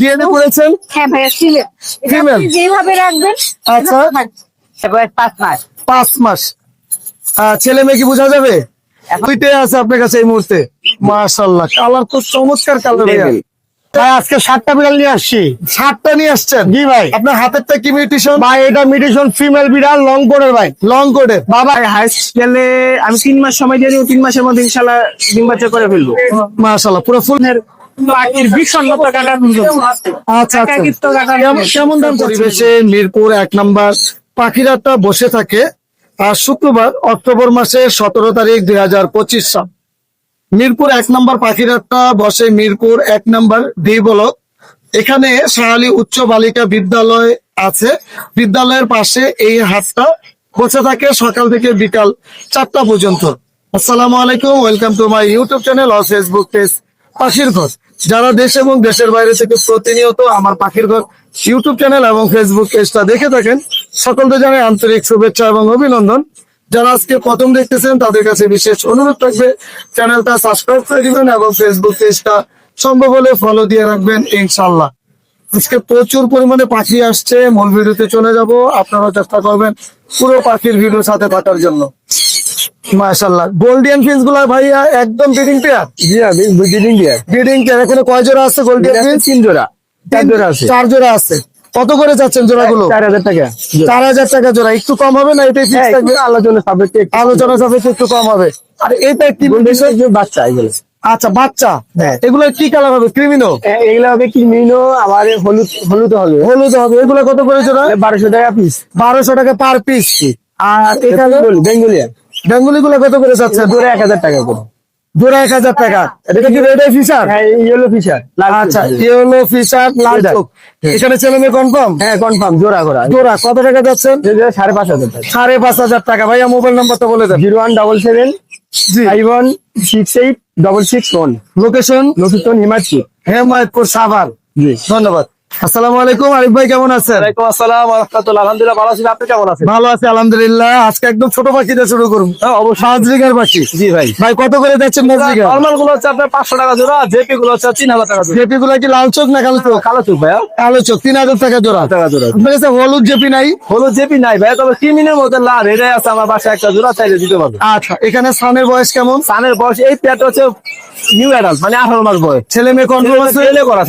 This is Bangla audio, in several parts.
ডিএনএ করেছেন? হ্যাঁ ভাইয়া ফিমেল Female? যেভাবে রাখবেন আচ্ছা। বয়স পাঁচ মাস। পাঁচ মাস। ছেলে মেয়ে কি বোঝা যাবে? দুইটাই আছে আপনার কাছে এই মুহূর্তে। মাশাল্লাহ কালার তো চমৎকার কালার ভাই আজকে সাতটা বিড়াল নিয়ে আসছি। সাতটা নিয়ে আসছেন? জি ভাই। আপনার হাতেরটা কি মিউটেশন ভাই এটা মিডিশন ফিমেল বিড়াল লং কোডের ভাই। লং কোডের বাবা হাই স্কেলে আমি তিন মাস সময় দিয়ে দিব তিন মাসের মধ্যে ইনশাল্লাহ ডিম বাচ্চা করে ফেলব। মাশাল্লাহ পুরো ফুল পাখির বিষণ্ণতা কাটার জন্য। আচ্ছা আচ্ছা। একাকিত্ব কাটার কেমন- দাম পরিবেশে মিরপুর এক নাম্বার পাখিরাটা বসে থাকে আর শুক্রবার অক্টোবর মাসে সতেরো তারিখ দুই হাজার পঁচিশ সাল। মিরপুর এক নম্বর পাখিরাটা বসে মিরপুর এক নম্বর ডি ব্লক। এখানে শাহালি উচ্চ বালিকা বিদ্যালয় আছে। বিদ্যালয়ের পাশে এই হাটটা বসে থাকে সকাল থেকে বিকাল চারটা পর্যন্ত। আসসালামু আলাইকুম welcome to my YouTube channel R Facebook page পাখির ঘর। যারা দেশ এবং দেশের বাইরে থেকে প্রতিনিয়ত আমার পাখির ঘর ইউটিউব চ্যানেল এবং ফেসবুক পেজটা দেখে থাকেন, সকলকে জানাই আন্তরিক শুভেচ্ছা এবং অভিনন্দন। যারা আজকে প্রথম দেখতেছেন, তাদের কাছে বিশেষ অনুরোধ থাকবে চ্যানেলটা সাবস্ক্রাইব করে দিবেন এবং ফেসবুক পেজটা সম্ভব হলে ফলো দিয়ে রাখবেন ইনশাল্লাহ আজকে প্রচুর পরিমাণে পাখি আসছে, মূল ভিডিওতে চলে যাব। আপনারা চেষ্টা করবেন পুরো পাখির ভিডিও সাথে থাকার জন্য। মাশাল্লাহ গোল্ডিয়ান ফিন্সগুলা ভাইয়া একদম ব্রিডিং পেয়ার জি ব্রিডিং দিয়ে ব্রিডিং পেয়ার এখানে কয় জোড়া আছে গোল্ডিয়ান ফিন্স তিন জোড়া। চার জোড়া আছে। চার জোড়া আছে। কত করে যাচ্ছেন জোড়াগুলো? চার হাজার টাকা। চার হাজার টাকা জোড়া। একটু কম হবে না? এটাই ফিক্স হ্যাঁ, থাকবে? আলোচনা সাপেক্ষে আলোচনা সাপেক্ষে একটু কম হবে। আর এটা কি বাচ্চা এগুলো। আচ্ছা বাচ্চা। হ্যাঁ। এগুলো কি কালার হবে? ক্রিমিনো এগুলো হবে কি মিনো? আবার হলুদ হলুদ হবে। হলুদ হবে। এগুলো কত করে জোড়া? বারোশো টাকা পিস বারোশো টাকা পার পিস আর এখানে বেঙ্গলিয়া বেঙ্গলি গুলো কত করে যাচ্ছে? জোড়া এক হাজার টাকা করে। জোড়া এক হাজার টাকা। এটা কি রেড ফিশার? হ্যাঁ ইয়েলো ফিশার আচ্ছা ইয়েলো ফিশার লাল এটা। চোখ। এখানে ছেলে মেয়ে কনফার্ম হ্যাঁ কনফার্ম জোড়া করা। জোড়া কত টাকা যাচ্ছেন যে জোড়া সাড়ে পাঁচ হাজার টাকা। সাড়ে পাঁচ হাজার টাকা। ভাইয়া মোবাইল নাম্বারটা বলে দেন। Zero one double seven five one six eight double six one location location হিমাচি Hemayetpur Savar জি। ধন্যবাদ। আসসালামু আলাইকুম আরিফ ভাই কেমন আছেন? ওয়ালাইকুম আসসালাম রাহমাতুল্লাহ আলহামদুলিল্লাহ ভালো আছি। আপনি কেমন আছেন? ভালো আছে আলহামদুলিল্লাহ। আজকে একদম ছোট শুরু হ্যাঁ, অবশ্যই। মাজরিগার পাখি। জি ভাই। ভাই কত করে যাচ্ছেন মাজরিগা নর্মালগুলো হচ্ছে আপনার পাঁচশো টাকা জোড়া জেপি গুলো হচ্ছে তিন হাজার টাকা জোড়া। জেপি গুলা কি লাল চোখ না কালো চোখ? কালো চুপ ভাইয়া। কালো চোখ তিন হাজার টাকা জোড়া। টাকা জোড়া। আপনার কাছে হলুদ জেপি নাই? হলো জেপি নাই ভাইয়া তবে কিমিনের মধ্যে লাল এটাই আছে আমার বাসায় একটা জোড়া চাইলে দিতে পারবে। আচ্ছা এখানে সানের বয়স কেমন? সানের বয়স এই পেয়ারটা হচ্ছে নিউ অ্যাডাল্ট মানে আঠারো মাস বয়স। ছেলে মেয়ে কন্ট্রোল আছে? ছেলে করা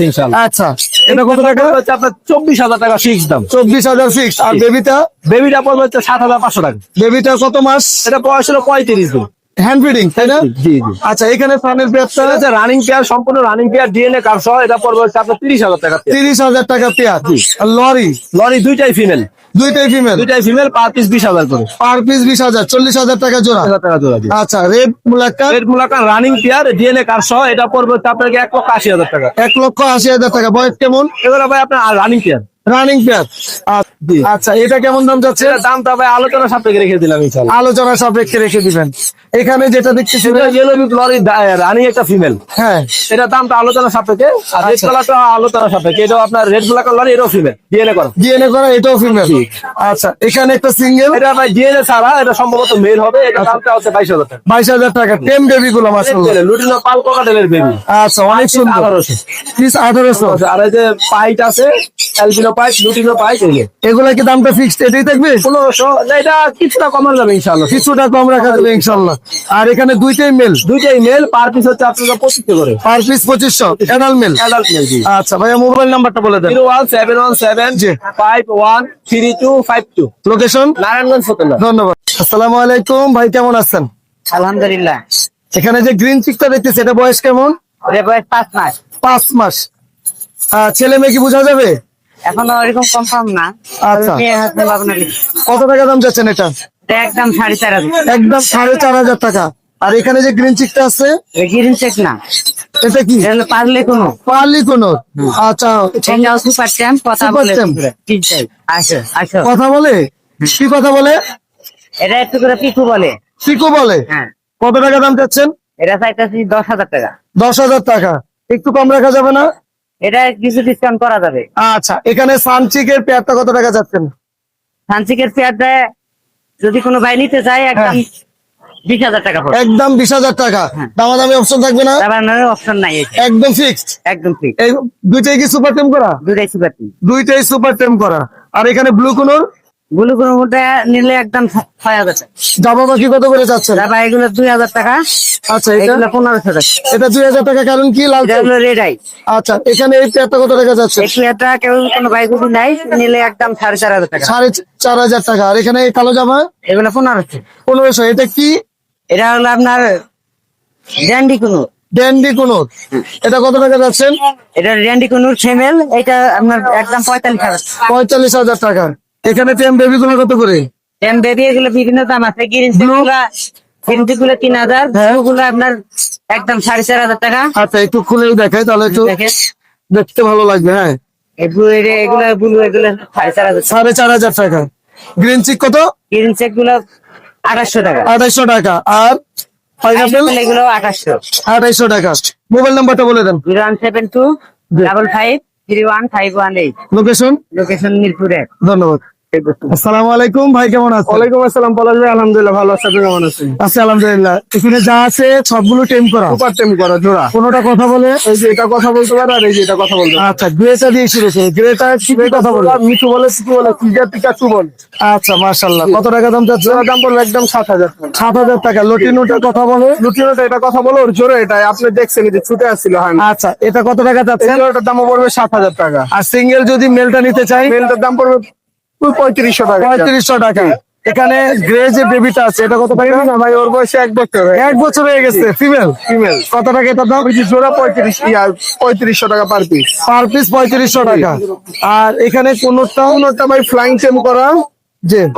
আচ্ছা। এটা কত টাকা? হচ্ছে আপনার চব্বিশ হাজার টাকা ফিক্স দাম। চব্বিশ হাজার ফিক্স আর বেবিটা বেবিটা পড়বে হচ্ছে সাত হাজার পাঁচশো টাকা। বেবিটা কত মাস? এটা বয়স হলো পঁয়ত্রিশ দিন। হ্যান্ড ফিডিং তাই না? জি জি। আচ্ছা এখানে পেয়ারটা রানিং পেয়ার সম্পূর্ণ রানিং পেয়ার ডিএনএ কার সহ এটা পড়বে হচ্ছে আপনার তিরিশ হাজার টাকা তিরিশ হাজার টাকা পেয়ার আর লরি? লরি দুইটাই ফিমেল দুইটাই ফিমেল দুইটাই ফিমেল পার পিস বিশ হাজার করে। পার পিস বিশ হাজার চল্লিশ হাজার টাকা জোড়া? টাকা জোড়া আচ্ছা রেড মুলাক্কা রেড মুলাকা রানিং পেয়ার ডিএনএ কার সহ এটা পড়বে হচ্ছে আপনাকে এক লক্ষ আশি হাজার টাকা। এক লক্ষ আশি হাজার টাকা। বয়স কেমন? এগুলো ভাই আপনার রানিং পেয়ার রানিং আচ্ছা এটা কেমন দাম যাচ্ছে? দামটা ভাই আলোচনা সাপেক্ষে রেখে দিলাম আলোচনা সাপেক্ষে রেখে দিবেন। এখানে যেটা রানিং একটা ফিমেল হ্যাঁ। এটা দামটা আলোচনা সাপেক্ষে আর রেড আচ্ছা। কালারটা আলোচনা সাপেক্ষে। এটাও আপনার রেড মুলাকা লরি এটাও ফিমেল ডিএনএ করা। ডিএনএ করা এটাও ফিমেল আচ্ছা এখানে একটা সিঙ্গেল এটা ভাই ডিএনএ ছাড়া এটা সম্ভবত মেল হবে। এটা দামটা হচ্ছে বাইশ হাজার টাকা। বাইশ হাজার টাকা। টেম বেবি গুলো মাসাল্লাহ লুটিনো পাল কোকাটেলের বেবি আচ্ছা অনেক সুন্দর। আঠারোশো। আঠারোশো। আর এই যে পাইট আছে অ্যালবিনো এই এগুলা। কি দামটা ফিক্সড এটাই থাকবে? পনেরোশো এটা কিছুটা কমানো যাবে ইনশাল্লাহ কিছুটা কম রাখা যাবে ইনশাল্লাহ আর এখানে দুইটাই মেল দুইটাই মেল পার পিস হচ্ছে আপনারা পঁচিশশো করে। পার পিস পঁচিশশো এনাল মেল অ্যাডাল্ট মেল আচ্ছা ভাইয়া মোবাইল নাম্বারটা বলে দেন। Zero one seven one seven five one three two five two location Narayanganj ধন্যবাদ। আসসালামু আলাইকুম ভাই কেমন আছেন? আলহামদুলিল্লাহ। এখানে যে গ্রিন চিকটা দেখতেছি এটা বয়স কেমন? বয়স পাঁচ মাস। পাঁচ মাস। আহ, ছেলে মেয়ে কি বোঝা যাবে? এখনও ওরকম কনফার্ম না। আচ্ছা। কত টাকা দাম যাচ্ছেন এটা? একদম সাড়ে চার হাজার। একদম সাড়ে চার হাজার টাকা। আর এখানে যে গ্রিন চিকটা আছে? গ্রিন চেক না। এটা কি? পারলে কোনো। কোন? আচ্ছা। এটাও সুপার চ্যাম্প কথা বলে। কথা বলে? কি কথা বলে? এটা একটু করে পিকু বলে। পিকো বলে? হ্যাঁ। কত টাকা দাম চাচ্ছেন? এটা চাইতেছি দশ হাজার টাকা। দশ হাজার টাকা। একটু কম রাখা যাবে না? এটা কিছু ডিসকাউন্ট করা যাবে। আচ্ছা এখানে সানচিকের পেয়ারটা কত টাকা যাচ্ছেন? সানচিকের পেয়ারটা যদি কোনো ভাই নিতে চায় একদম বিশ হাজার টাকা একদম বিশ হাজার টাকা। দামাদামি অপশন থাকবে না? অপশন নাই একদম ফিক্সড একদম দুইটাই কি সুপার টেম করা? দুটাই সুপার টিম দুইটাই সুপার টেম করা। আর এখানে ব্লু কোনোর গুলো কোনো মধ্যে নিলে একদম ছয় হাজার টাকা কত করে যাচ্ছে? তারপর এগুলো দুই হাজার টাকা। আচ্ছা এটা? এগুলো পনেরোশো টাকা। এটা দুই হাজার টাকা কারণ কি লাল এটা হলো রেড আই আচ্ছা এখানে এই পেয়ারটা কত টাকা যাচ্ছে? একটু একটা কেউ কোনো ভাই নাই নিলে একদম সাড়ে চার হাজার টাকা। সাড়ে চার হাজার টাকা। আর এখানে এই কালো জামা? এগুলো পনেরোশো। পনেরোশো। এটা কি? এটা হলো আপনার র্যান্ডি কুনুর। ড্যান্ডি কোনোর। এটা কত টাকা যাচ্ছেন এটা র্যান্ডি কুনুর ফিমেল এটা আপনার একদম পঁয়তাল্লিশ হাজার। পঁয়তাল্লিশ হাজার টাকা এখানে টেম বেবি গুলো কত করে? টেন বেবি এগুলো বিভিন্ন দাম আছে। গ্রিন তিন হাজার। হ্যাঁ। আপনার একদম সাড়ে চার হাজার টাকা। আচ্ছা একটু দেখাই তাহলে একটু দেখতে ভালো লাগবে হ্যাঁ। এই ব্লু এগুলো ব্লু এগুলো সাড়ে চার হাজার টাকা। গ্রিন চিক কত? গ্রিন চেকগুলো আঠাশশো টাকা। আঠাইশো টাকা। আর পাইনাপেল Pineapple এগুলো আঠাশশো। আঠাইশো টাকা। মোবাইল নাম্বারটা বলে দেন। Zero one seven two double five three one five one eight location location Mirpur এক। ধন্যবাদ। আসসালামু আলাইকুম ভাই কেমন আছেন? ওয়ালাইকুম আসসালাম পলাশ ভাই আলহামদুলিল্লাহ ভালো আছে আপনি কেমন আছেন? আছি আলহামদুলিল্লাহ এখানে যা আছে সবগুলো টেম করা। সুপার টেম করা জোড়া। কোনোটা কথা বলে? এই যে এটা কথা বলতে পারে আর এই যে এটা কথা বলতে আচ্ছা গ্রেটা দিয়ে শুরু করে গ্রেটা কি কি কথা বলে? মিঠু বলে সিটু বলে টিকা টিকা বলে। আচ্ছা মাশাল্লাহ কত টাকা দাম যাচ্ছে দাম পড়ল একদম সাত হাজার টাকা। সাত হাজার টাকা। লটিনোটার কথা বলে? লুটিনোটা এটা কথা বলো ওর জোরে এটা আপনি দেখছেন যে ছুটে আসছিল হ্যাঁ। আচ্ছা এটা কত টাকা যাচ্ছে দাম পড়বে সাত হাজার টাকা। আর সিঙ্গেল যদি মেলটা নিতে চাই? মেলটার দাম পড়বে পঁয়ত্রিশশো টাকা। পঁয়ত্রিশশো টাকা। এখানে গ্রে যে বেবিটা আছে এটা কত টাকা? না ভাই ওর বয়সে এক বছর এক বছর হয়ে গেছে। ফিমেল ফিমেল কত টাকা এটা দাম? জোড়া পঁয়ত্রিশ পঁয়ত্রিশশো টাকা পার পিস পার পিস পঁয়ত্রিশশো টাকা। আর এখানে কোনোটা? কোনোটা ভাই ফ্লাইং টেম করা।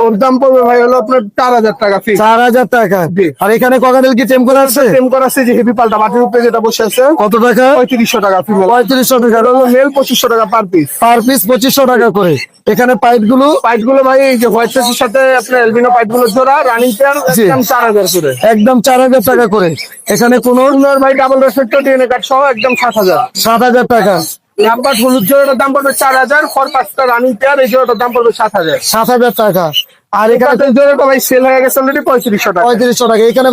ওর দাম পড়বে ভাই হলো আপনার চার হাজার টাকা ফিক্স চার হাজার টাকা। আর এখানে কি টেম করা আছে? টেম করা আছে যে হেভি পাল্টা মাটির উপরে যেটা বসে আছে। কত টাকা? পঁয়ত্রিশশো টাকা ফিমেল পঁয়ত্রিশশো টাকা। মেল পঁচিশশো টাকা পার পিস পার পিস পঁচিশশো টাকা করে। এখানে পাইপগুলো? পাইটগুলো ভাই এই যে হোয়াইট ফেসের সাথে আপনার এলবিনো পাইটগুলো জোড়া রানিং পেয়ার একদম চার হাজার করে। একদম চার হাজার টাকা করে। এখানে কোন ভাই ডাবল রেসপেক্ট টিএনএ কার্ড সহ একদম সাত হাজার। সাত হাজার টাকা। নাম্বার হলুদ জোড়াটার দাম পড়বে চার হাজার খর পাঁচটা রানিং পেয়ার, এই জোড়াটার দাম পড়বে সাত হাজার। সাত হাজার টাকা। আর এখানে জোড়াটা ভাই সেল হয়ে গেছে অলরেডি পঁয়ত্রিশশো টাকা। পঁয়ত্রিশশো টাকা। এখানে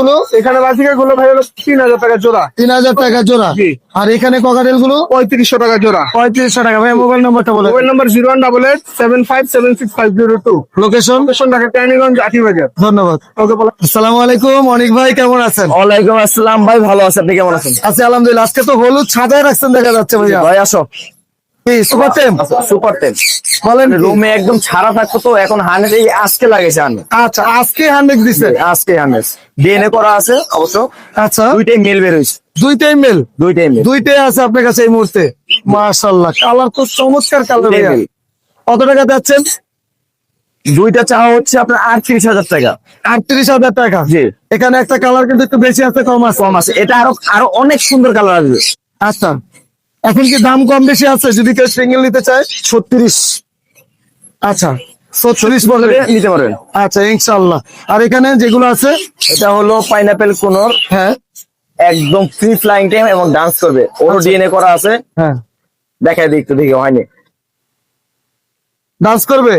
গুলো? এখানে বাজিকারগুলো ভাই হলো তিন হাজার টাকা জোড়া। তিন হাজার টাকা জোড়া। আর এখানে ককাটেলগুলো? পঁয়ত্রিশশো টাকা জোড়া। পঁয়ত্রিশশো টাকা। ভাই মোবাইল নাম্বারটা বলে। Mobile number zero one double eight seven five seven six five zero two. Location location Dhaka Keraniganj Ati Bazar ধন্যবাদ। ওকে বলা। আসসালামু আলাইকুম অনিক ভাই কেমন আছেন? ওয়ালাইকুম আসসালাম ভাই ভালো আছেন আপনি কেমন আছেন? আছি আলহামদুলিল্লাহ। আজকে তো হলুদ সাজায় রাখছেন দেখা যাচ্ছে ভাইয়া। ভাই আসো। সুপার টেম সুপার টেন বলেন রুমে একদম ছাড়া থাকতো তো এখন এই আজকে আচ্ছা আজকে দিছে? আজকে ডিএনএ করা আছে অবশ্য। আচ্ছা। দুইটাই মেল বের দুইটাই মেল দুইটাই মেল দুইটাই আছে আপনার কাছে এই মুহূর্তে? কালার তো চমৎকার কালার কত টাকা যাচ্ছেন? দুইটা চাওয়া হচ্ছে আপনার আটত্রিশ হাজার টাকা। আটত্রিশ হাজার টাকা। জি। এখানে একটা কালার কিন্তু একটু বেশি আছে কম আছে। কম আছে। এটা আরও আরও অনেক সুন্দর কালার আসবে। আচ্ছা। এখন কি দাম কম বেশি আছে? যদি কেউ সিঙ্গেল নিতে চায় ছত্রিশ। আচ্ছা ছত্রিশ বলে নিতে পারবেন। আচ্ছা ইনশাল্লাহ আর এখানে যেগুলো আছে? এটা হলো পাইনাপেল কোনর হ্যাঁ। একদম ফ্রি ফ্লাইং টাইম এবং ডান্স করবে। ওরও ডিএনএ করা আছে। হ্যাঁ। দেখাই দিই একটু দেখে হয়নি। ডান্স করবে?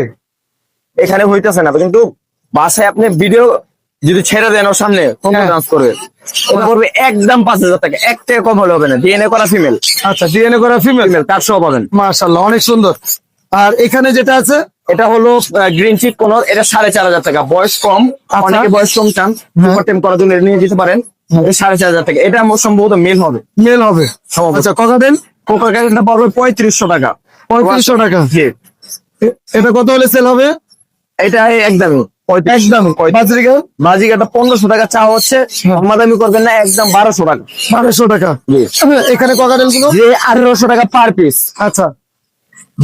এখানে হইতেছে না কিন্তু বাসায় আপনি ভিডিও যদি ছেড়ে দেন ওর সামনে তখন হ্যাঁ। ডান্স করবে। ওটা পড়বে একদম পাঁচ হাজার টাকা। এক টাকা কম হলে হবে না। ডিএনএ করা ফিমেল আচ্ছা ডিএনএ করা ফিমেল ফিমেল তার সহ পাবেন। মাশাল্লাহ অনেক সুন্দর। আর এখানে যেটা আছে? এটা হলো গ্রিন কোন এটা সাড়ে চার হাজার টাকা। বয়স কম আচ্ছা। অনেকে বয়স কম চান। সুপার টেম করার জন্য নিয়ে যেতে পারেন। সাড়ে চার হাজার টাকা। এটা সম্ভবত মেল হবে। মেল হবে। আচ্ছা কথা দেন। কোকার পড়বে পঁয়ত্রিশশো টাকা। পঁয়ত্রিশশো টাকা। এটা কত হলে সেল হবে? এটা একদমই। একদম। বাজরিকা বাজিকাটা পনেরোশো টাকা চাওয়া হচ্ছে করবেন না একদম বারোশো টাকা। বারোশো টাকা? এখানে ককাটেলগুলো যে আঠারোশো টাকা পার পিস আচ্ছা।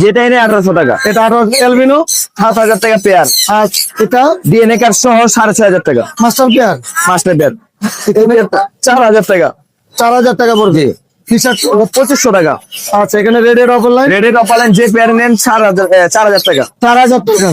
যেটা এনে আঠারোশো টাকা। এটা এলবিনো সাত হাজার টাকা পেয়ার। আর এটা? ডিএনএ কার্ড সহ সাড়ে ছয় হাজার টাকা। Master pair? Master pair. চার হাজার টাকা। চার হাজার টাকা পড়বে। পঁচিশশো টাকা। আচ্ছা এখানে রেড এর অফার লাইন রেডের অপালেন যে পেয়ার নেন চার হাজার চার হাজার টাকা। চার হাজার টাকা।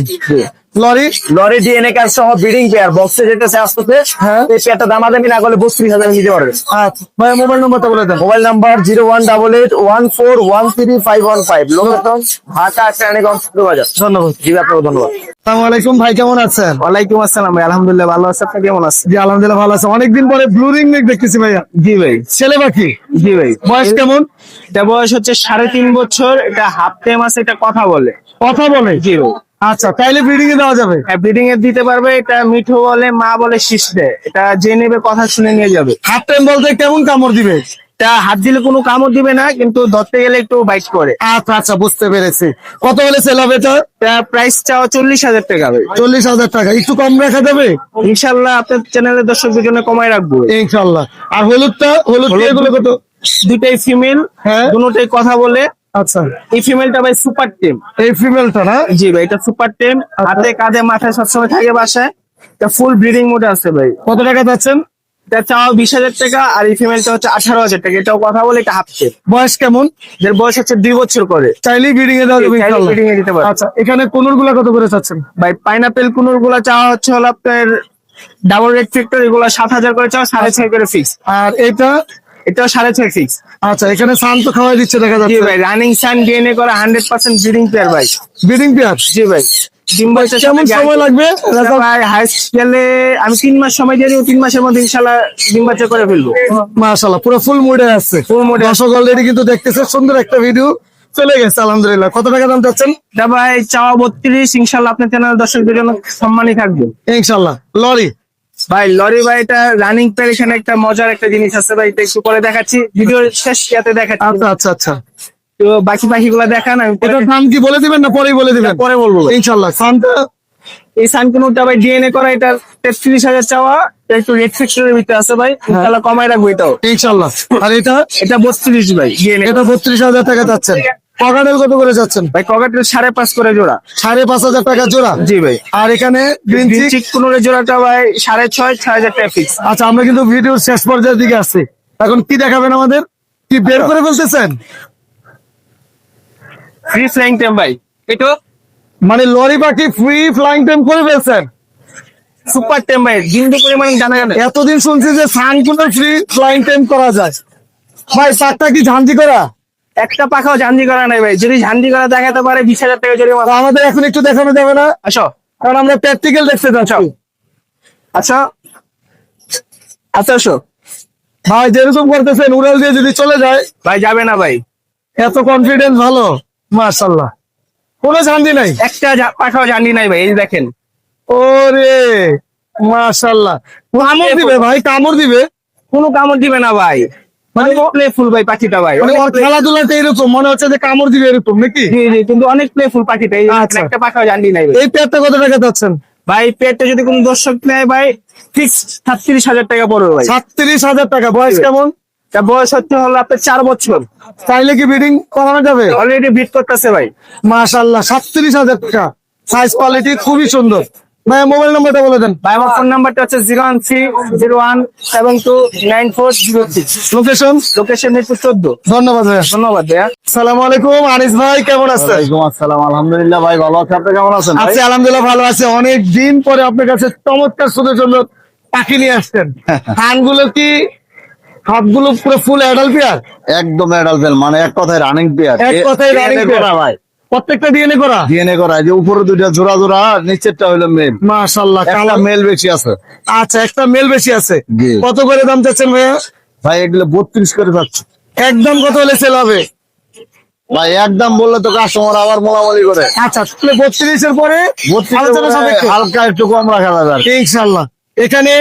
লরি? লরি ডিএনএ কার্ড সহ ব্রিডিং পেয়ার বক্সে যেতেছে আসতে হ্যাঁ। এই পেয়ারটা দামাদামি না করলে বত্রিশ হাজার নিতে পারবে। আচ্ছা ভাই মোবাইল নম্বরটা বলে দেন। Mobile number zero one double eight one four one three five one five location Dhaka Keraniganj Bazar ধন্যবাদ। জি আপনাকে ধন্যবাদ। আসসালামু আলাইকুম ভাই কেমন আছেন? ওয়ালাইকুম আসসালাম ভাই আলহামদুলিল্লাহ ভালো আছে আপনি কেমন আছেন? জি আলহামদুলিল্লাহ ভালো আছে। অনেকদিন পরে ব্লু রিং নেক দেখতেছি ভাইয়া। জি ভাই। ছেলে পাখি জি ভাই। বয়স কেমন? এটা বয়স হচ্ছে সাড়ে তিন বছর এটা হাফ টাইম আছে এটা কথা বলে। কথা বলে? জি ভাই। আচ্ছা তাইলে ব্রিডিং এ দেওয়া যাবে? ব্রিডিং এর দিতে পারবে এটা মিঠো বলে মা বলে শীষ দেয় এটা যে নেবে কথা শুনে নিয়ে যাবে। হাফ টাইম বলতে কেমন কামড় দিবে? এটা হাত দিলে কোনো কামড় দিবে না কিন্তু ধরতে গেলে একটু বাইট করে। আচ্ছা আচ্ছা বুঝতে পেরেছি। কত হলে সেল হবে এটা? প্রাইস চাও চল্লিশ হাজার টাকা ভাই চল্লিশ হাজার টাকা। একটু কম রাখা যাবে? ইনশাল্লাহ আপনার চ্যানেলের দর্শকদের জন্য কমায় রাখব। ইনশাল্লাহ আর হলুদটা? হলুদ এগুলো কত? দুইটাই ফিমেল হ্যাঁ। দুটোই কথা বলে। আচ্ছা। এই ফিমেলটা ভাই সুপার টিম এই ফিমেলটা না? জি ভাই এটা সুপার টেম হাতে কাঁধে মাথায় সবসময় থাকে বাসায়। এটা ফুল ব্রিডিং মোডে আছে ভাই। কত টাকা যাচ্ছেন? এটা চাওয়া বিশ হাজার টাকা আর এই ফিমেলটা হচ্ছে আঠারো হাজার টাকা। এটাও কথা বলে এটা হাফ টেম বয়স কেমন? এর বয়স হচ্ছে দুই বছর করে। চাইলেই ব্রিডিং এ দেওয়া যাবে চাইলে এ দিতে। আচ্ছা এখানে কোনুরগুলা কত করে চাচ্ছেন ভাই পাইনাপেল কুনুরগুলা চাওয়া হচ্ছে হলো আপনার ডাবল রেড ফ্যাক্টর এগুলো সাত হাজার করে চাওয়া সাড়ে ছয় করে ফিক্স আর এটা এটাও সাড়ে ছয় ফিক্স আচ্ছা এখানে সান তো খাওয়াই দিচ্ছে দেখা যাচ্ছে। ভাই রানিং সান ডিএনএ করা হান্ড্রেড পার্সেন্ট ব্রিডিং পেয়ার ভাই। ব্রিডিং পেয়ার জি ভাই। ডিম বয়সের কেমন সময় লাগবে? ভাই হাইস্ট গেলে আমি তিন মাস সময় দিয়ে তিন মাসের মধ্যে ইনশাল্লাহ ডিম বাচ্চা করে ফেলব। মাশাল্লাহ পুরো ফুল মুডে আছে। Full mood দর্শক অলরেডি কিন্তু দেখতেছে সুন্দর একটা ভিডিও চলে গেছে আলহামদুলিল্লাহ। কত টাকা দাম চাচ্ছেন? এটা ভাই চাওয়া বত্রিশ ইনশাল্লাহ আপনার চ্যানেল দর্শকদের জন্য সম্মানই থাকবে। ইনশাল্লাহ লরি। ভাই লরি ভাই এটা রানিং পেয়ার এখানে একটা মজার একটা জিনিস আছে ভাই এটা একটু পরে দেখাচ্ছি। ভিডিও শেষ ইয়াতে দেখাচ্ছি। আচ্ছা আচ্ছা আচ্ছা। তো বাকি পাখিগুলো দেখান আমি এটার দাম কি বলে দিবেন না পরেই বলে দিবেন? পরে বলব ভাই। ইনশাল্লাহ সানটা এই সানকুনুরটা ভাই ডিএনএ করা এটা তেত্রিশ হাজার চাওয়া এটা একটু রেড ফ্যাক্টরের ভিতরে আছে ভাই। ইনশাল্লাহ কমাই রাখব এটাও। ইনশাল্লাহ আর এটা? এটা বত্রিশ ভাই ডিএনএ এটা বত্রিশ হাজার টাকা যাচ্ছেন পকাটেল কত করে যাচ্ছেন? ভাই কগাটের সাড়ে পাঁচ করে জোড়া। সাড়ে পাঁচ হাজার টাকা জোড়া? জি ভাই। আর এখানে গ্রিন চিক চিক জোড়াটা ভাই সাড়ে ছয় ছয় হাজার টাকা ফিক্স আচ্ছা আমরা কিন্তু ভিডিওর শেষ পর্যায়ের দিকে আসছি। এখন কি দেখাবেন আমাদের? কি বের করে ফেলতেছেন? ফ্রি ফ্লাইং টেম ভাই। এটা মানে লরি পাখি ফ্রি ফ্লাইং টাইম করে ফেলছেন। সুপার টেম ভাই পরিমাণ জানা জানে। এতদিন শুনছি যে সানকুনে ফ্রি ফ্লাইং টাইম করা যায়। ভাই পাকটা কি ঝান্তি করা? একটা পাখাও ঝান্ডি করা নাই ভাই। যদি ঝান্ডি করা দেখাতে পারে বিশ হাজার টাকা জরিমানা। তো আমাদের এখন একটু দেখানো যাবে না? আসো। কারণ আমরা প্র্যাকটিক্যাল দেখতে চাচ্ছি আচ্ছা। আচ্ছা আসো। ভাই যেরকম করতেছেন উড়াল দিয়ে যদি চলে যায় ভাই যাবে না ভাই। এত কনফিডেন্স ভালো। মার্শাল্লাহ কোনো ঝান্তি নাই? একটা পাখাও ঝান্ডি নাই ভাই এই দেখেন। ওরে মার্শাল্লাহ কামড় দিবে ভাই কামড় দিবে? কোনো কামড় দিবে না ভাই। মানে প্লেফুল ভাই পাখিটা ভাই মানে খেলাধুলাতে এরকম মনে হচ্ছে যে কামড় দিবে এরকম নাকি? জি জি কিন্তু অনেক প্লেফুল পাখিটা আচ্ছা। একটা পাখাও নাই এই পেয়ারটা কত টাকা যাচ্ছেন ভাই যদি কোনো দর্শক নেয় ভাই সাতত্রিশ হাজার টাকা পড়বে ভাই। সাতত্রিশ হাজার টাকা বয়স কেমন? তা বয়স হচ্ছে হলো আপনার চার বছর। চাইলে কি বিডিং করানো যাবে? অলরেডি বিট করতেছে ভাই। মাশাল্লাহ সাতত্রিশ হাজার টাকা। সাইজ কোয়ালিটি খুবই সুন্দর। ভাই মোবাইল নাম্বারটা বলে দেন। ভাই আমার ফোন নাম্বারটা হচ্ছে zero one three zero one seven two nine four zero location location Mirpur চোদ্দ। ধন্যবাদ ভাইয়া। ধন্যবাদ ভাইয়া। সালাম আলাইকুম আনিস ভাই কেমন আছেন? ওয়ালাইকুম আসসালাম আলহামদুলিল্লাহ ভাই ভালো আছে। আপনি কেমন আছেন আছি আলহামদুলিল্লাহ ভালো আছে। অনেক দিন পরে আপনার কাছে চমৎকার সুন্দর সুন্দর পাখি নিয়ে আসছেন। হানগুলো কি হাতগুলো পুরো ফুল অ্যাডাল্ট পেয়ার একদম অ্যাডাল্ট মানে এক কথায় রানিং পেয়ার এক কথায় রানিং pair। ভাই। প্রত্যেকটা ডিএনএ করা? ডিএনএ করা যে উপরে দুইটা জোড়া জোড়া নিচেরটা হলো মেল মাশাল্লাহ একটা কালার মেল বেশি আছে। আচ্ছা একটা মেল বেশি আছে। কত করে দাম চাচ্ছেন ভাইয়া? ভাই এগুলো বত্রিশ করে যাচ্ছে। একদম কত হলে সেল হবে? ভাই একদম বললে তো কাস্টমার আবার মোলামলি করে। আচ্ছা তাহলে বত্রিশের পরে আলোচনা সাপেক্ষে। হালকা একটু কম রাখা যাবে আর ইনশাল্লাহ এখানে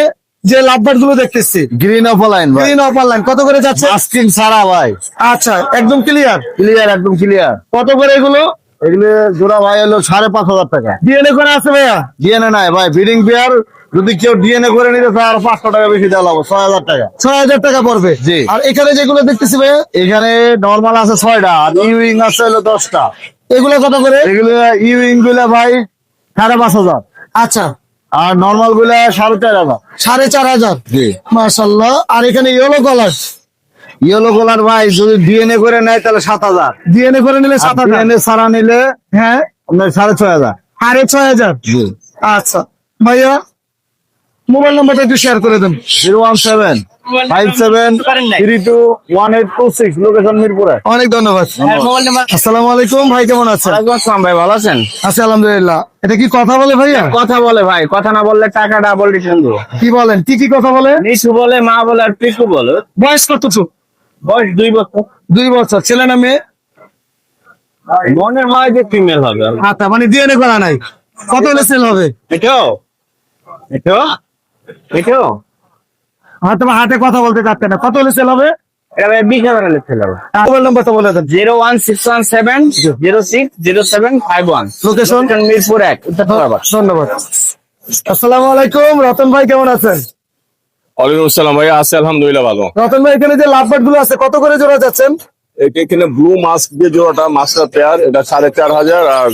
যে লাভবারগুলো দেখতেছি। গ্রিন অফ লাইন ভাই। গ্রিন লাইন কত করে যাচ্ছে? মাস্কিং ছাড়া ভাই। আচ্ছা একদম ক্লিয়ার ক্লিয়ার একদম ক্লিয়ার কত করে এগুলো? এগুলো জোড়া ভাই হলো সাড়ে পাঁচ হাজার টাকা। ডিএনএ করে আছে ভাইয়া? ডিএনএ নাই ভাই। ব্রিডিং পেয়ার যদি কেউ ডিএনএ করে নিতে চায় আর পাঁচশো টাকা বেশি দেওয়া লাগবে ছয় হাজার টাকা। ছয় হাজার টাকা পড়বে। জি। আর এখানে যেগুলো দেখতেছি ভাইয়া? এখানে নর্মাল আছে ছয়টা আর ইউইং আছে হলো দশটা। এগুলো কত করে? এগুলো ইউইংগুলা ভাই সাড়ে পাঁচ হাজার। আচ্ছা। আর নর্মালগুলা সাড়ে চার হাজার। সাড়ে চার হাজার? জি। মাশাল্লাহ আর এখানে ইয়েলো কালার ইয়েলো কালার ভাই যদি ডিএনএ করে নেয় তাহলে সাত হাজার। ডিএনএ করে নিলে সাত হাজার? ডিএনএ ছাড়া নিলে হ্যাঁ। আপনার সাড়ে ছয় হাজার। সাড়ে ছয় হাজার? আচ্ছা। ভাইয়া মোবাইল নাম্বারটা একটু শেয়ার করে দেন। Zero one seven. Five seven three two one eight two six location মিরপুরে। অনেক ধন্যবাদ। আসসালামু আলাইকুম ভাই কেমন আছেন? আসসালাম ভাই ভালো আছেন? আছি আলহামদুলিল্লাহ। এটা কি কথা বলে ভাইয়া? কথা বলে ভাই কথা না বললে টাকা ডাবল রিটার্ন দেবো। কি বলেন? কি কি কথা বলে? নিশু বলে মা বলে আর পিকু বলে। বয়স কতটুকু? বয়স দুই বছর। দুই বছর। ছেলে না মেয়ে? মনে হয় যে ফিমেল হবে। আচ্ছা মানে ডিএনএ করা নাই। কত হলে সেল হবে? এটাও? এটাও? এটাও? হাতে হাতে কথা বলতে চাচ্ছে না। কত হলে সেল হবে? বিশ হাজার লিখতে যাবে মোবাইল নাম্বারটা বলে দেন। Zero one six one seven zero six zero seven five one. Location Mirpur এক। ধন্যবাদ। ধন্যবাদ। আসসালামু আলাইকুম রতন ভাই কেমন আছেন? ওয়ালাইকুম আসসালাম ভাই আছে আলহামদুলিল্লাহ ভালো। রতন ভাই এখানে যে লাভবার্ডগুলো আছে কত করে জোড়া যাচ্ছেন? এটা এখানে ব্লু মাস্ক যে জোড়াটা মাস্টার পেয়ার এটা সাড়ে চার হাজার আর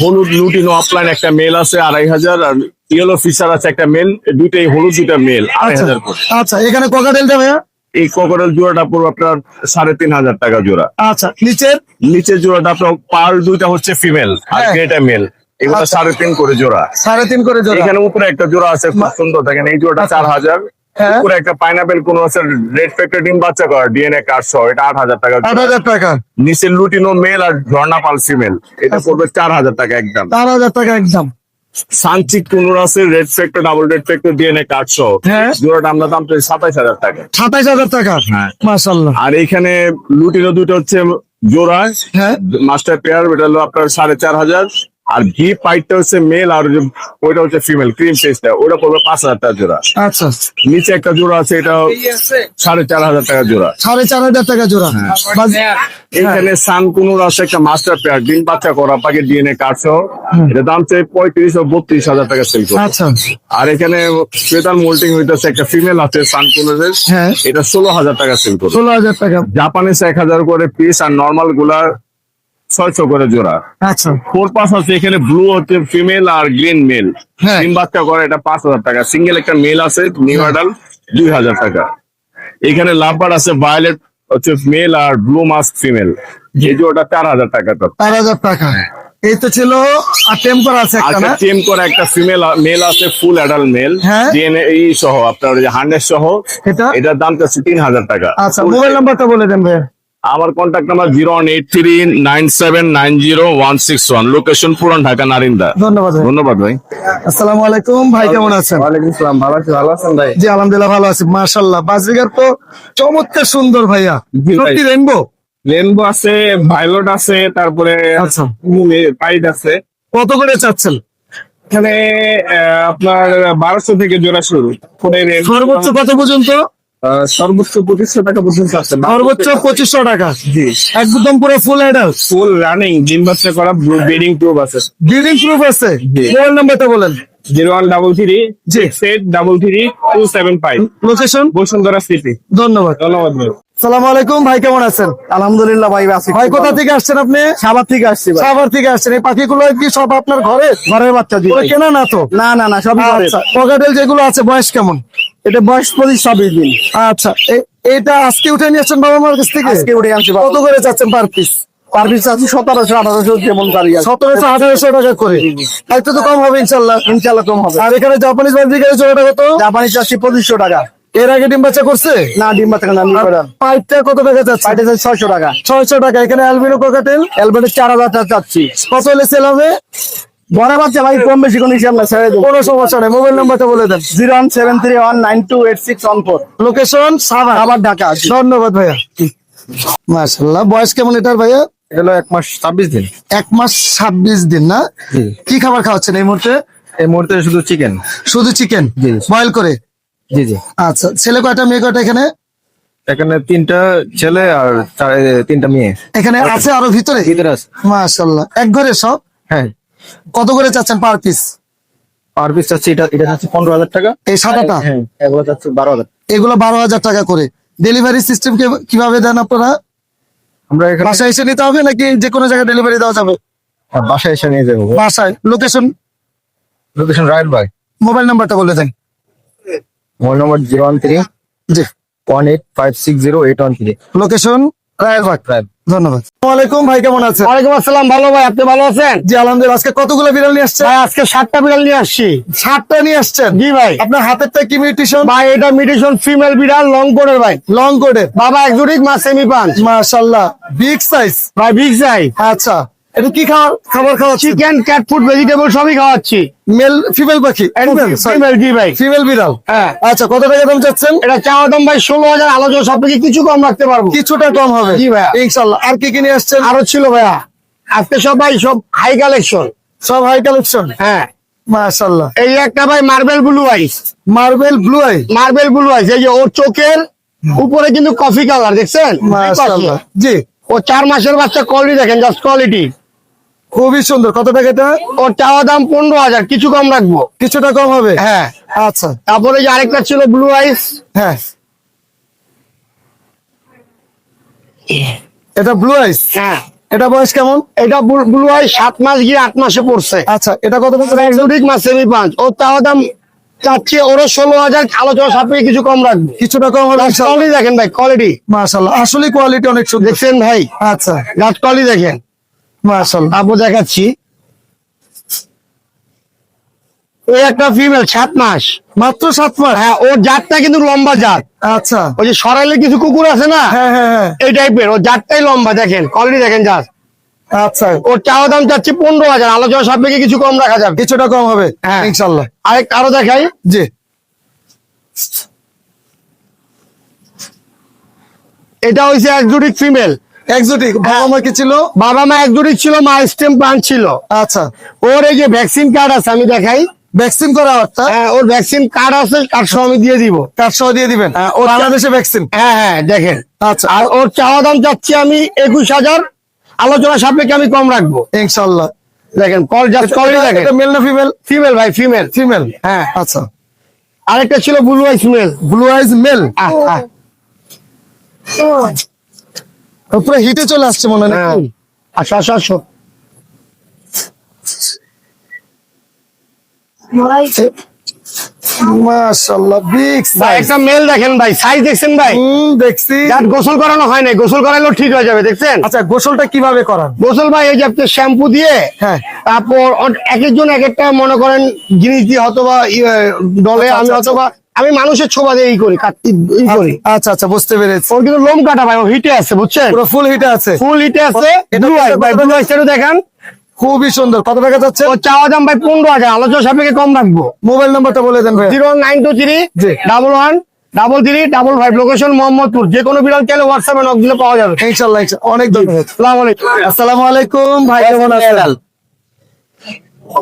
হলুদ লুটিনো অফলাইন একটা মেল আছে আড়াই হাজার আর ইয়েলো ফিশার আছে একটা মেল দুইটাই হলুদ দুইটা মেল আড়াই আচ্ছা হাজার করে। আচ্ছা এখানে কোকাটেলটা ভাইয়া? এই ককরেল জোড়াটা পুরো আপনার সাড়ে তিন হাজার টাকা জোড়া। আচ্ছা নিচের? নিচের জোড়াটা আপনার পার দুইটা হচ্ছে ফিমেল আর হ্যাঁ। এটা মেল এগুলো সাড়ে তিন করে জোড়া। সাড়ে তিন করে জোড়া। এখানে উপরে একটা জোড়া আছে খুব সুন্দর দেখেন এই জোড়াটা চার হাজার হ্যাঁ। একটা পাইনাপেল কোন আছে রেড ফ্যাক্টর ডিম বাচ্চা করা ডিএনএ কার্ড সহ এটা আট হাজার টাকা। আট হাজার টাকা। লুটিনো মেল আর ঝর্ণা পাল ফিমেল এটা পড়বে চার হাজার টাকা একদম। চার হাজার টাকা একদম। সানচিক কুনুর আছে red factor double red factor DNA card সহ। জোড়াটা আমরা দাম সাতাইশ হাজার টাকা। সাতাইশ হাজার টাকা? হ্যাঁ। আর এইখানে লুটিনো দুটো হচ্ছে জোড়া। হ্যাঁ। মাস্টার পেয়ার এটা হলো আপনার সাড়ে চার হাজার। আর ঘি পাইটটা হচ্ছে মেল আর ওইটা হচ্ছে ফিমেল ক্রিম ফেসটা ওটা পড়বে পাঁচ হাজার টাকা জোড়া। আচ্ছা নিচে একটা জোড়া আছে এটা সাড়ে চার হাজার টাকা জোড়া। সাড়ে চার হাজার টাকা জোড়া। এখানে সান কুনুর আছে একটা মাস্টার পেয়ার ডিম বাচ্চা করা পাকে ডিএনএ সহ এটা দাম চাই পঁয়ত্রিশ ও বত্রিশ হাজার টাকা সেল আচ্ছা। আর এখানে শ্বেতান মোল্টিং হইতেছে একটা ফিমেল আছে সানকুলের হ্যাঁ। এটা ষোলো হাজার টাকা সেল করে ষোলো হাজার টাকা। জাপানিস এক হাজার করে পিস আর নর্মালগুলা ছয়শো করে জোড়া। আচ্ছা। ফোর পাস আছে এখানে ব্লু হচ্ছে ফিমেল আর গ্রিন মেল হ্যাঁ। ডিম বাচ্চা করে এটা পাঁচ হাজার টাকা। সিঙ্গেল একটা মেল আছে নিউ অ্যাডাল দুই হাজার টাকা। এখানে লাভবার আছে ভায়োলেট হচ্ছে মেল আর ব্লু মাস্ক ফিমেল যে ওটা চার হাজার টাকা চার হাজার টাকা। এই তো ছিল আর টেম্পার আছে একটা আচ্ছা করা একটা ফিমেল মেল আছে ফুল অ্যাডাল্ট মেল হ্যাঁ। ডিএনএ এই সহ আপনার হান্ড্রেড সহ এটা? এটার দাম চাচ্ছে তিন হাজার টাকা। আচ্ছা মোবাইল নাম্বারটা বলে দেন ভাই আমার contact number zero one eight three nine seven nine zero one six one location Puran Dhaka Narinda. ধন্যবাদ ধন্যবাদ ভাই। আসসালামু আলাইকুম ভাই কেমন আছেন? ওয়ালাইকুম আসসালাম ভালো আছি ভালো আছেন ভাই? জি আলহামদুলিল্লাহ ভালো আছি মাশাল্লাহ বাজরিগার তো চমৎকার সুন্দর ভাইয়া। সত্যি রেনবো রেনবো আছে ভাইলট আছে তারপরে আচ্ছা। পাইড আছে। কত করে চাচ্ছেন? এখানে আপনার বারোশো থেকে জোড়া শুরু। সর্বোচ্চ কত পর্যন্ত? সর্বোচ্চ পঁচিশশো টাকা পর্যন্ত আছে। সর্বোচ্চ পঁচিশশো টাকা। জি। একদম পুরো ফুল অ্যাডাল্ট ফুল রানিং ডিম বাচ্চা করা ব্রিডিং প্রুফ আছে। গ্রিডিং প্রুফ আছে। মোবাইল নাম্বারটা বলেন। Zero one double three six eight double three two seven five location Bashundhara city ধন্যবাদ। ধন্যবাদ ভাই। সালাম আলাইকুম ভাই কেমন আছেন? আলহামদুলিল্লাহ ভাই আছি ভাই কোথা থেকে আসছেন আপনি? সাবার থেকে আসছি ভাই। সাভার থেকে আসছেন। এই পাখিগুলো কি সব আপনার ঘরে? ঘরের বাচ্চা কেনা না তো? না না না পকেটেল যেগুলো আছে বয়স কেমন? এটা বয়স পঁচিশ ছাব্বিশ দিন। আচ্ছা এটা আজকে উঠে নিয়ে আসছেন বাবা মার কাছ থেকে? আজকে উঠে আনছি কত করে চাচ্ছেন পার পিস পার পিস আছে সতেরোশো আঠারোশো যেমন গাড়ি সতেরোশো আঠারোশো টাকা করে। একটু তো কম হবে ইনশাল্লাহ। ইনশাল্লাহ কম হবে। আর এখানে জাপানিজ বাজিকারের জোড়াটা কত? জাপানি চাচ্ছি পঁচিশশো টাকা। এর আগে ডিম বাচ্চা করছে? না ডিম বাচ্চা না পাইপটা কত টাকা যাচ্ছে? ছয়শো টাকা। ছয়শো টাকা। এখানে অ্যালবিনো কোকাটেল এলবেটের চার হাজার টাকা চাচ্ছি। কত হলে সেল হবে? বড় বাচ্চা ভাই কম বেশি কোনো হিসাব না ছেড়ে দেবো। কোনো সমস্যা নেই মোবাইল নাম্বারটা বলে দেন। Zero one seven three one nine two eight six one four. Location Savar আবার ঢাকা ধন্যবাদ ভাইয়া। বয়স কেমন এটার ভাইয়া? হলো এক মাস ছাব্বিশ দিন। এক মাস ছাব্বিশ দিন না? কি খাবার খাওয়াচ্ছেন এই মুহূর্তে? এই মুহূর্তে শুধু চিকেন শুধু চিকেন জি। বয়েল করে? জি জি। আচ্ছা ছেলে কয়টা মেয়ে কয়টা এখানে? এখানে তিনটা ছেলে আর তিনটা মেয়ে। এখানে আছে আরও ভিতরে? ভিতরে আছে। মাশাল্লাহ এক ঘরে সব? হ্যাঁ। কত করে চাচ্ছেন পার পিস পার পিস চাচ্ছি এটা এটা চাচ্ছি পনেরো হাজার টাকা। এই সাদাটা? হ্যাঁ এগুলো চাচ্ছি বারো হাজার। এগুলো বারো হাজার টাকা করে। ডেলিভারি সিস্টেম কীভাবে দেন আপনারা? আমরা এখানে বাসায় এসে নিতে হবে নাকি যে কোনো জায়গায় ডেলিভারি দেওয়া যাবে? হ্যাঁ, বাসায় এসে নিয়ে যাব। বাসায়। লোকেশন লোকেশন রায়ন ভাই। মোবাইল নাম্বারটা বলে দেন। Mobile number zero one three জি। One eight five six zero eight one three location Rayerbagh ধন্যবাদ। আসসালামাইকুম ভাই কেমন আছেন? ওয়ালাইকুম আসসালাম ভালো ভাই আপনি ভালো আছেন? জি আলহামদুলিল্লাহ আজকে কতগুলো বিড়াল নিয়ে আসছেন? ভাই আজকে সাতটা বিড়াল নিয়ে আসছি। সাতটা নিয়ে আসছেন? জি ভাই। আপনার হাতেরটা কি মিউটিশন ভাই এটা ফিমেল বিড়াল লং কোডের ভাই। লং কোডের বাবা একজুটিক মা সেমি মাশাআল্লাহ। বিগ সাইজ ভাই বিগ সাইজ আচ্ছা। এটা কি খাবার খাবার খাওয়াচ্ছি চিকেন ক্যাট ফুড ভেজিটেবল সবই খাওয়াচ্ছি। মেল ফিমেল পাখি? ফিমেল জি ভাই ফিমেল বিড়াল? হ্যাঁ। আচ্ছা কত টাকা দাম চাচ্ছেন? এটা চাওয়া দাম ভাই ষোলো হাজার আলোচনা সব থেকে কিছু কম রাখতে পারব। কিছুটা কম হবে। জি ভাইয়া। ইনশাল্লাহ। আর কি কি নিয়ে আসছেন? আরও ছিল ভাইয়া। আজকে সব ভাই সব হাই কালেকশন সব হাই কালেকশন হ্যাঁ। মাশাআল্লাহ এই একটা ভাই marble blue ice marble blue eye marble blue ice এই যে ওর চোখের উপরে কিন্তু কফি কালার দেখছেন? জি। ও চার মাসের বাচ্চা কোয়ালিটি দেখেন জাস্ট কোয়ালিটি খুবই সুন্দর। কত টাকা এটা ওর চাওয়া দাম পনেরো হাজার কিছু কম রাখব। কিছুটা কম হবে? হ্যাঁ। আচ্ছা। তারপরে যে আরেকটা ছিল ব্লু আইস হ্যাঁ। এটা ব্লু আইস হ্যাঁ। এটা বয়স কেমন? এটা ব্লু আইস সাত মাস গিয়ে আট মাসে পড়ছে। আচ্ছা এটা কত এক্সোটিক মাছ সেমি পাঁচ ওর চাওয়া দাম চাচ্ছে ওরও ষোলো হাজার আলোচনা সাপেক্ষে কিছু কম রাখব। কিছুটা কম হবে দেখেন ভাই কোয়ালিটি মাশাআল্লাহ আসলে কোয়ালিটি অনেক সুন্দর। দেখছেন ভাই? আচ্ছা। গাছ কোয়ালিটি দেখেন। মাশাআল্লাহ। তারপর দেখাচ্ছি। এই একটা ফিমেল সাত মাস। মাত্র সাত মাস? হ্যাঁ ওর জাতটা কিন্তু লম্বা জাত। আচ্ছা। ওই যে সরাইলে কিছু কুকুর আছে না? হ্যাঁ হ্যাঁ হ্যাঁ। এই টাইপের ওর জাতটাই লম্বা দেখেন কোয়ালিটি দেখেন জাত আচ্ছা। ওর চাওয়া দাম চাচ্ছি পনেরো হাজার আলোচনা সাপেক্ষে কিছু কম রাখা যাবে। কিছুটা কম হবে হ্যাঁ। ইনশাল্লাহ আরেক আরও দেখাই। জি। এটা হয়েছে একজুটিক ফিমেল এক্সোটিক বাবা মা কি ছিল? বাবা মা একজুটিক ছিল মা স্টেম প্লান্ট ছিল। আচ্ছা। ওর এই যে ভ্যাকসিন কার্ড আছে আমি দেখাই। ভ্যাকসিন করা হ্যাঁ ওর ভ্যাকসিন কার্ড আছে কার্ড সহ আমি দিয়ে দিব। সহ দিয়ে দিবেন? হ্যাঁ, ও ও বাংলাদেশে ভ্যাকসিন? হ্যাঁ হ্যাঁ দেখেন। আচ্ছা। আর ওর চাওয়া দাম চাচ্ছি আমি একুশ হাজার। আলোচনা সাপেক্ষে আমি কম রাখব। ইনশাল্লাহ দেখেন কল জাস্ট কলই দেখেন। মেল না ফিমেল ফিমেল ভাই ফিমেল ফিমেল হ্যাঁ। আচ্ছা। আরেকটা ছিল blue ice male blue eyes male হ্যাঁ পুরো হিটে চলে আসছে মনে হয় নাকি? আসো আসো আসো। মাশাআল্লাহ বিগ ভাই একটা মেল দেখেন ভাই সাইজ দেখছেন ভাই? হুম দেখছি। যার গোসল করানো হয় নাই গোসল করাইলেও ঠিক হয়ে যাবে দেখছেন? আচ্ছা গোসলটা কীভাবে করান? গোসল ভাই এই যে আপনি শ্যাম্পু দিয়ে হ্যাঁ। তারপর এক একজন এক একটা মনে করেন জিনিস দিয়ে অথবা ইয়ে, ডলে আচ্ছা, আমি আচ্ছা, অথবা আমি মানুষের ছোবা দিয়ে করি কাটতি করি। আচ্ছা আচ্ছা বুঝতে পেরেছি। ওর কিন্তু লোম কাটা ভাই ও হিটে আছে বুঝছেন? পুরো ফুল হিটে আছে। ফুল হিটে আছে। ব্লু আই ভাই দেখান। খুবই সুন্দর। কত টাকা যাচ্ছে? ও চাওয়া দাম ভাই পনেরো হাজার আলোচনা সাপেক্ষে কম রাখব। মোবাইল নাম্বারটা বলে দেন ভাই zero nine two three. Double one double three double five location Mohammadpur. যে কোনো বিড়াল চাইলে হোয়াটসঅ্যাপে নক দিলে পাওয়া যাবে। ইনশাল্লাহ। অনেক ধন্যবাদ। আসসালামু আলাইকুম। ভাই কেমন আছেন?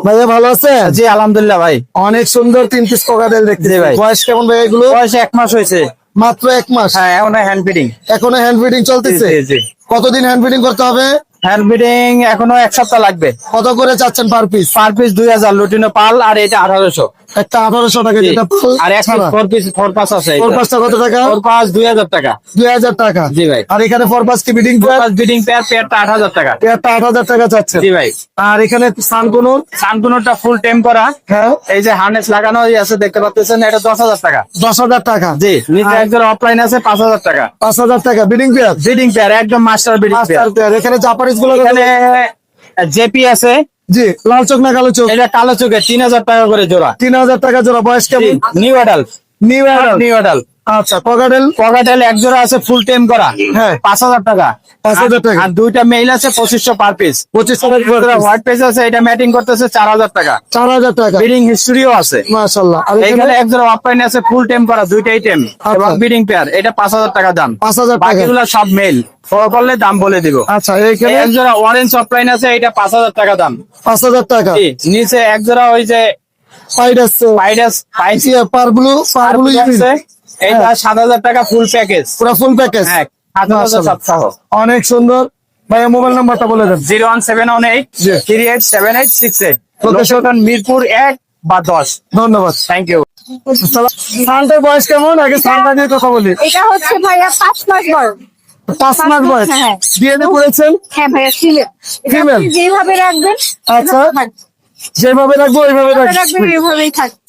ভাইয়া ভালো আছে জি আলহামদুলিল্লাহ ভাই। অনেক সুন্দর তিন পিস কোকাটেল দেখতে ভাই। বয়স কেমন ভাই এগুলো? বয়স এক মাস হয়েছে। মাত্র এক মাস? হ্যাঁ এখন হ্যান্ড ফিডিং এখনও হ্যান্ড ফিডিং চলতেছে? জি, জি। কতদিন হ্যান্ড ফিডিং করতে হবে? হ্যান্ড ফিডিং এখনও এক সপ্তাহ লাগবে। কত করে চাচ্ছেন পার পিস পার পিস দুই হাজার লুটিনো পাল আর এটা আঠারোশো। একটা আঠারোশো টাকা যেটা আর এক ফোর পিস ফোর পাস আছে ফোর পাঁচটা কত টাকা? ফোর পাস দুই হাজার টাকা। দুই হাজার টাকা। জি ভাই। আর এখানে ফোর পাঁচ কি বিডিং বিডিং পেয়ার পেয়ারটা আট হাজার টাকা। একটা আট হাজার টাকা চাচ্ছে। জি ভাই। আর এখানে সান কোন সানকুনোরটা ফুল টেম করা হ্যাঁ। এই যে হার্নেস লাগানো আছে দেখতে পাচ্ছেন এটা দশ হাজার টাকা। দশ হাজার টাকা। জি নিচে একজন অফলাইন আছে পাঁচ হাজার টাকা। পাঁচ হাজার টাকা। বিডিং পেয়ার বিডিং পেয়ার একদম মাস্টার বিডিং পেয়ার এখানে জাপানিজগুলো এখানে জেপি আছে জি লাল চোখ না কালো চোখ? এটা কালো চোখে তিন হাজার টাকা করে জোড়া। তিন হাজার টাকা জোড়া বয়স কেমন? New adult new new adult আচ্ছা এক জোড়া আছে ফুল করা। হ্যাঁ। পাঁচ হাজার টাকা। পাঁচ হাজার টাকা। আর দুইটা মেইল আছে পঁচিশশো পার পিস পঁচিশ হোয়াইট পেজ আছে এটা ম্যাটিং করতেছে চার হাজার টাকা। চার হাজার টাকা। বিডিং হিস্ট্রিও আছে। মাশাল্লাহ আর এখানে? এখানে এক জোড়া অফলাইন আছে ফুল টেম করা দুইটাই টেম এবং বিডিং পেয়ার এটা পাঁচ হাজার টাকা দাম। পাঁচ হাজার টাকা। বাকিগুলো সব মেল ফলো করলে দাম বলে দিব। আচ্ছা এখানে এক জোড়া অরেঞ্জ অফলাইন আছে এটা পাঁচ হাজার টাকা দাম। পাঁচ হাজার টাকা। নিচে এক জোড়া ওই যে আছে পার ব্লু পার ব্লু আছে এটা সাত হাজার টাকা ফুল প্যাকেজ পুরো ফুল প্যাকেজ হ্যাঁ অনেক সুন্দর। ভাইয়া মোবাইল নাম্বারটা বলে দেন। Zero one seven one eight জি। Three eight seven eight six eight. Location? Location Mirpur এক বা দশ। ধন্যবাদ। থ্যাংক ইউ সানটার বয়স কেমন? আগে সানটা নিয়ে কথা বলি। এটা হচ্ছে ভাইয়া পাঁচ মাস বয়স। পাঁচ মাস বয়স। হ্যাঁ। বিয়ে করেছেন হ্যাঁ ভাইয়া ফিমেল যেভাবে রাখবেন আচ্ছা। যেভাবে রাখব ওইভাবে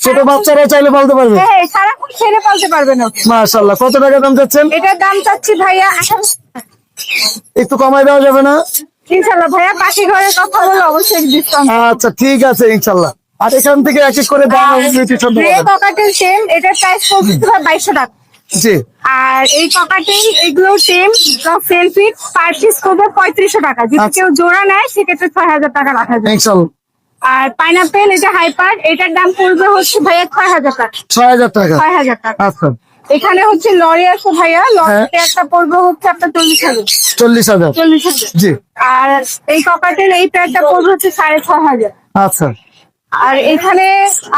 ছোট বাচ্চারা চাইলে বলতে পারবে। হ্যাঁ সারাক্ষণ পালতে ওকে মাশাল্লাহ কত টাকা দাম চাচ্ছেন? এটার দাম চাচ্ছি ভাইয়া একটু কমাই দেওয়া যাবে না? ইনশাল্লাহ ভাইয়া পাখি কথা বলে অবশ্যই আচ্ছা ঠিক আছে ইনশাল্লাহ আর এখান থেকে এক এক করে দাম নিউট্রিশন গ্রে ককাটেল সেম এটার প্রাইস বাইশশো টাকা। জি। আর এই এগুলো সেম সেলফি পার পিস করবে পঁয়ত্রিশশো টাকা। যদি আচ্ছা। কেউ জোড়া নেয় সেক্ষেত্রে ছয় হাজার টাকা রাখা যায় ইনশাল্লাহ আর পাইনাপেল এটা হাইপার এটার দাম পড়বে হচ্ছে ভাইয়া ছয় হাজার টাকা। ছয় হাজার টাকা? ছয় হাজার টাকা। আচ্ছা। এখানে হচ্ছে লরি আছে ভাইয়া লরিতে একটা পড়বে হচ্ছে আপনার চল্লিশ হাজার। চল্লিশ হাজার। চল্লিশ হাজার। জি। আর এই কপাটের এই প্যাডটা পড়বে হচ্ছে সাড়ে ছয় হাজার আচ্ছা। আর এখানে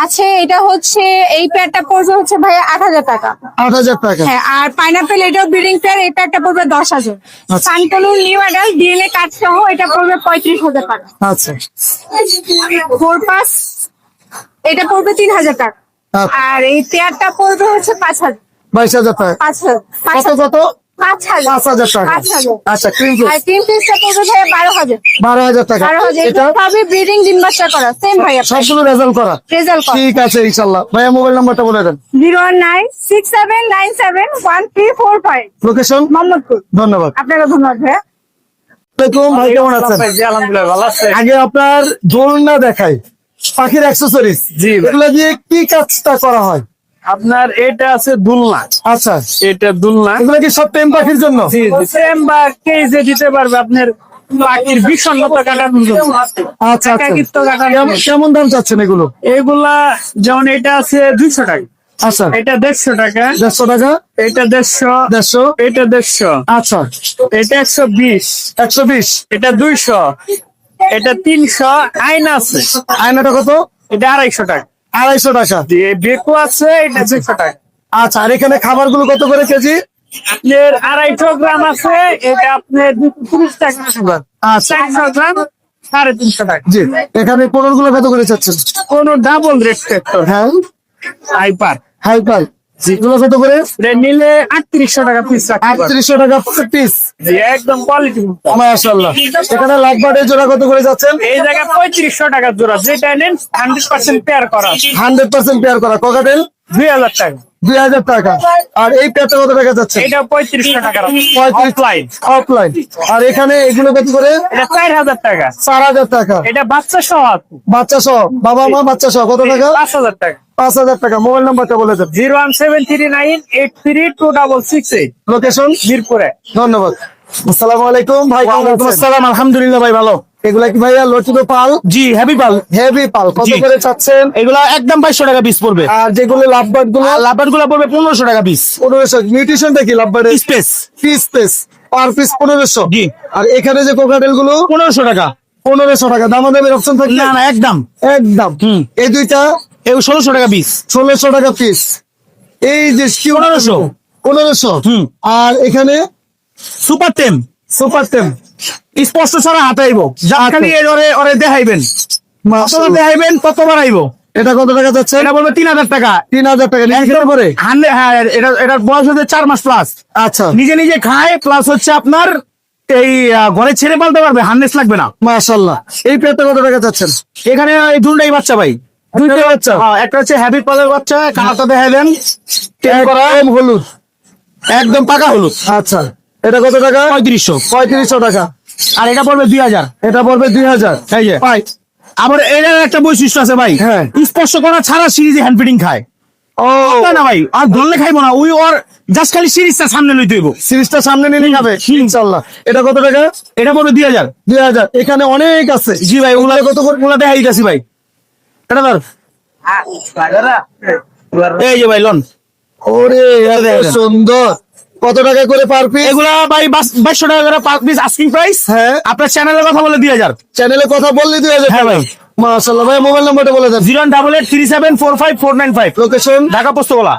আছে এটা হচ্ছে এই প্যাডটা পড়বে হচ্ছে ভাইয়া আট হাজার টাকা। আট হাজার টাকা। হ্যাঁ আর পাইনাপেল এটাও ব্রিডিং পেয়ার এই প্যাডটা পড়বে দশ হাজার। Sun conure new adult DNA card সহ এটা পড়বে পঁয়ত্রিশ হাজার টাকা। আচ্ছা। ফোর পাস এটা পড়বে তিন হাজার টাকা। আচ্ছা। আর এই পেয়ারটা পড়বে হচ্ছে পাঁচ হাজার। বাইশ হাজার টাকা। পাঁচ হাজার। পাঁচ কত হাজার কত? পাঁচ হাজার। পাঁচ হাজার টাকা। আচ্ছা ক্রিম পড়বে বারো হাজার। বারো হাজার টাকা। বারো হাজার। এটা এটা সবই ব্রিডিং ডিম বাচ্চা করা। সেম সবগুলো রেজাল্ট করা। রেজাল্ট করা। ঠিক আছে ইনশাল্লাহ। ভাইয়া মোবাইল নাম্বারটা বলে দেন। Zero one nine six seven nine seven one three four five. Location Mohammadpur. ধন্যবাদ। আপনাকে ধন্যবাদ ভাইয়া। ভাই কেমন আছেন? আলহামদুলিল্লাহ ভালো আছে। আগে আপনার দোলনা দেখাই। পাখির অ্যাক্সেসরিজ ভাই। এগুলো দিয়ে কি কাজটা করা হয়? আপনার এটা আছে দুলনা। আচ্ছা। এটা দুলনা। এগুলো কি সব টেম পাখির জন্য? সেম বা কেজে দিতে পারবে আপনার পাখির বিষণ্ণতা কাটানোর জন্য। আচ্ছা আচ্ছা। কেমন- দাম চাচ্ছেন এগুলো? এগুলা যেমন এটা আছে দুইশো টাকা। আচ্ছা। এটা দেড়শো টাকা। দেড়শো টাকা? এটা দেড়শো। দেড়শো? এটা দেড়শো। আচ্ছা। এটা একশো বিশ। একশো বিশ? এটা দুইশো। এটা তিনশো। আইন আছে। আয়নাটা কত? এটা আড়াইশো টাকা। আড়াইশো টাকা। বেকু আছে এটা দুইশো টাকা। আচ্ছা আর এখানে খাবারগুলো কত করে কেজি? আপনার আড়াইশো গ্রাম আছে এটা আপনার তিরিশ টাকা আচ্ছা। চারশো গ্রাম সাড়ে তিনশো টাকা। জি এখানে পনেরো গুলো কত করে চাচ্ছেন? কোন ডাবল রেট হ্যাঁ। হাইপার হাই এগুলো কত করে? নিলে আটত্রিশশো টাকা পিস। আটত্রিশশো টাকা পিস জি একদম কোয়ালিটি মাশাল্লাহ এখানে লাখবাটের জোড়া কত করে যাচ্ছেন? এই জায়গায় পঁয়ত্রিশশো টাকা জোড়া। যেটা নেন হান্ড্রেড পার্সেন্ট পেয়ার করা। হান্ড্রেড পার্সেন্ট পেয়ার করা। ককাটেল দুই হাজার টাকা। দুই হাজার টাকা। আর এই কত টাকা যাচ্ছে? এটা পঁয়ত্রিশশো টাকা। অফলাইন অফলাইন আর এখানে এগুলো কত করে? চার হাজার টাকা। চার হাজার টাকা। এটা বাচ্চা সহ বাচ্চা সহ বাবা মা বাচ্চা সহ কত টাকা? পাঁচ হাজার টাকা। পাঁচ হাজার টাকা। মোবাইল নাম্বারটা বলে দেন। Zero one seven three nine eight three two double six eight. Location মিরপুরে। ধন্যবাদ। আসসালামু আলাইকুম। ভাই? আসসালাম। আলহামদুলিল্লাহ ভাই ভালো। এগুলা কি ভাইয়া লচিত পাল? জি হ্যাপি পাল। হেভি পাল। কত করে চাচ্ছেন? এগুলা একদম বাইশশো টাকা পিস পড়বে। আর যেগুলো লাভবার্ডগুলো? লাভারগুলা পড়বে পনেরোশো টাকা পিস পনেরোশো। নিউট্রিশনটা কি লাভবার্ডের space piece piece per piece পনেরোশো। জি। আর এখানে যে কোকাটেলগুলো? পনেরোশো টাকা। পনেরোশো টাকা। দামাদামের অপশন থাকে? না না একদম। একদম। এই দুইটা? এগুলো ষোলোশো টাকা পিস ষোলোশো টাকা পিস এই যে পনেরোশো। পনেরোশো। হুম। আর এখানে? সুপার টেম সুপার টেম স্পষ্ট ছাড়া হাতাইব যা খালি ওরে ওরে দেখাইবেন। যত দেখাইবেন তত বাড়াইব। এটা কত টাকা যাচ্ছে? এটা বলবে তিন হাজার টাকা। তিন হাজার টাকা নিউট্রিশন করে হান্ড্রেড হ্যাঁ এটা এটার বয়স হচ্ছে চার মাস প্লাস আচ্ছা। নিজে নিজে খায় প্লাস হচ্ছে আপনার এই ঘরে ছেড়ে পালতে পারবে হান্ড্রেস লাগবে না। মাশাল্লাহ এই পেয়ারটা কত টাকা যাচ্ছেন? এখানে এই দুটাই বাচ্চা ভাই। দুইটা বাচ্চা? হ্যাঁ, একটা হচ্ছে হ্যাবিট পালের বাচ্চা কালারটা দেখাই দেন একদম হলুদ। একদম পাকা হলুদ। আচ্ছা। এটা কত টাকা? পঁয়ত্রিশশো। পঁয়ত্রিশশো টাকা। আর এটা পড়বে দুই হাজার। এটা পড়বে দুই হাজার। এই যে। পাই আবার এটার একটা বৈশিষ্ট্য আছে ভাই। হ্যাঁ। স্পর্শ করা ছাড়া সিরিজে হ্যান্ড ফিডিং খায়। ও। না না ভাই আর ধরলে খাইবো না। ওই ওর জাস্ট খালি সিরিজটা সামনে লইতে হইব। সিরিজটা সামনে নিলে এটা কত টাকা? এটা পড়বে দুই হাজার। দুই হাজার। এখানে অনেক আছে। জি ভাই ওগুলা কত ওগুলা দেখাই ভাই। এটা ধর। এই যে ভাই লোন। ওরে সুন্দর। কত টাকা করে পার পিস এগুলা ভাই বাইশশো টাকা করে পার পিস আস্কিং প্রাইস হ্যাঁ। আপনার চ্যানেলে কথা বলে দুই হাজার। চ্যানেলে কথা বললে দুই হাজার হ্যাঁ ভাই। মাসাল্লাহ ভাই মোবাইল নাম্বারটা বলে দেন। Zero double eight three seven four five four nine five. Location Dhaka Postogola